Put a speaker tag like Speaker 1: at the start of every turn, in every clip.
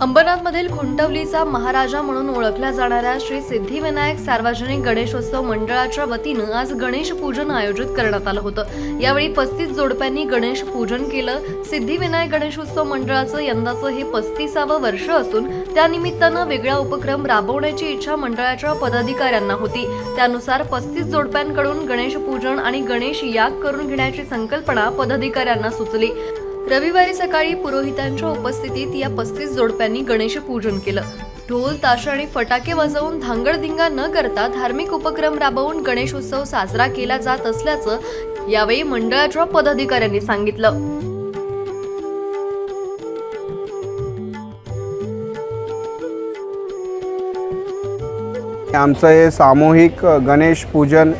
Speaker 1: अंबरनाथमधील खुंटवलीचा महाराजा म्हणून ओळखल्या जाणाऱ्या श्री सिद्धिविनायक सार्वजनिक गणेशोत्सव मंडळाच्या वतीनं आज गणेश पूजन आयोजित करण्यात आलं होतं. यावेळी पस्तीस जोडप्यांनी गणेश पूजन केलं. सिद्धिविनायक गणेशोत्सव मंडळाचं यंदाचं हे पस्तीसावं वर्ष असून त्यानिमित्तानं वेगळा उपक्रम राबवण्याची इच्छा मंडळाच्या पदाधिकाऱ्यांना होती. त्यानुसार पस्तीस जोडप्यांकडून गणेश पूजन आणि गणेश याग करून घेण्याची संकल्पना पदाधिकाऱ्यांना सुचली. रविवारी सकाळी पुरोहितांच्या उपस्थितीत या पस्तीस जोडप्यांनी गणेश पूजन केलं. ढोल ताशा आणि फटाके वाजवून धांगडधिंगा न करता धार्मिक उपक्रम राबवून गणेशोत्सव साजरा केला जात असल्याचं यावेळी मंडळाच्या पदाधिकाऱ्यांनी सांगितलं.
Speaker 2: आमचं हे सामूहिक गणेश पूजन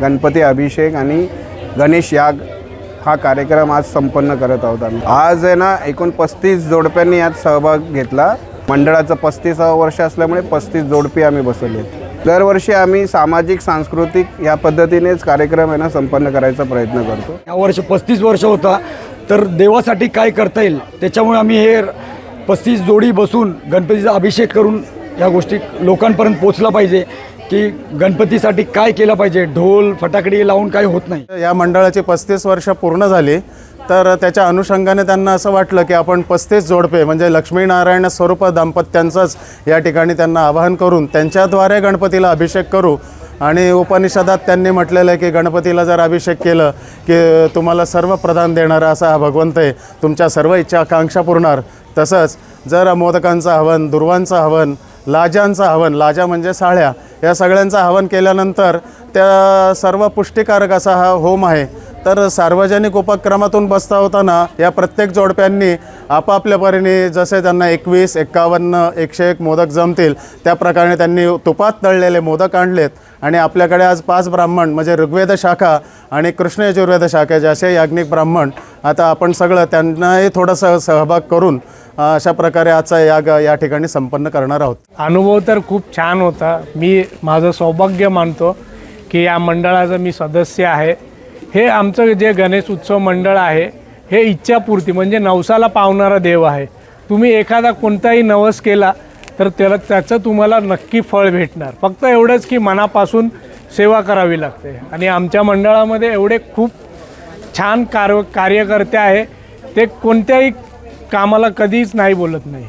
Speaker 2: गणपती अभिषेक आणि गणेश याग हा कार्यक्रम आज संपन्न करत आहोत आम्ही. आज आहे ना एकूण पस्तीस जोडप्यांनी यात सहभाग घेतला. मंडळाचं पस्तीसावं वर्ष असल्यामुळे पस्तीस जोडपी आम्ही बसवले दरवर्षी आम्ही सामाजिक सांस्कृतिक या पद्धतीनेच कार्यक्रम आहे ना संपन्न करायचा प्रयत्न करतो.
Speaker 3: या वर्ष पस्तीस वर्ष होता तर देवासाठी काय करता येईल? त्याच्यामुळे आम्ही हे पस्तीस जोडी बसून गणपतीचा अभिषेक करून या गोष्टी लोकांपर्यंत पोचला पाहिजे. की गणपतीसाठी काय केलं पाहिजे? ढोल फटाकडी लावून काही होत नाही.
Speaker 4: या मंडळाची पस्तीस वर्ष पूर्ण झाली तर त्याच्या अनुषंगाने त्यांना असं वाटलं की आपण पस्तीस जोडपे म्हणजे लक्ष्मीनारायण स्वरूप दाम्पत्यांचंच या ठिकाणी त्यांना आवाहन करून त्यांच्याद्वारे गणपतीला अभिषेक करू. आणि उपनिषदात त्यांनी म्हटलेलं आहे की गणपतीला जर अभिषेक केलं की तुम्हाला सर्व प्रदान देणारा असा हा भगवंत आहे तुमच्या सर्व इच्छा आकांक्षा पुरणार. तसंच जर मोदकांचं हवन दुर्वांचं हवन लाजांचं हवन लाजा म्हणजे साळ्या या सगळ्यांचं हवन केल्यानंतर त्या सर्व पुष्टिकारक असा हा होम आहे. तर सार्वजनिक उपक्रमातून बसता होताना या प्रत्येक जोडप्यांनी आपापल्या परीने जसे त्यांना एकवीस एक्कावन्न एकशे एक मोदक जमतील त्या प्रकारे त्यांनी तुपात तळलेले मोदक आणलेत. आणि आपल्याकडे आज पाच ब्राह्मण म्हणजे ऋग्वेद शाखा आणि कृष्ण यजुर्वेद शाखेचे असे याज्ञिक ब्राह्मण आता आपण सगळं त्यांनाही थोडंसं सहभाग करून अशा प्रकारे आजचा याग या ठिकाणी संपन्न करणार आहोत.
Speaker 5: अनुभव तर खूप छान होता. मी माझं सौभाग्य मानतो की या मंडळाचं मी सदस्य आहे. हे आमचं जे गणेश उत्सव मंडळ आहे हे इच्छापूर्ती म्हणजे नवसाला पावणारा देव आहे. तुम्ही एखादा कोणताही नवस केला तर त्याला त्याचं तुम्हाला नक्की फळ भेटणार. फक्त एवढंच की मनापासून सेवा करावी लागते. आणि आमच्या मंडळामध्ये एवढे खूप छान कार्य कार्यकर्ते आहे. ते कोणत्याही कामाला कधीच नाही बोलत नाही.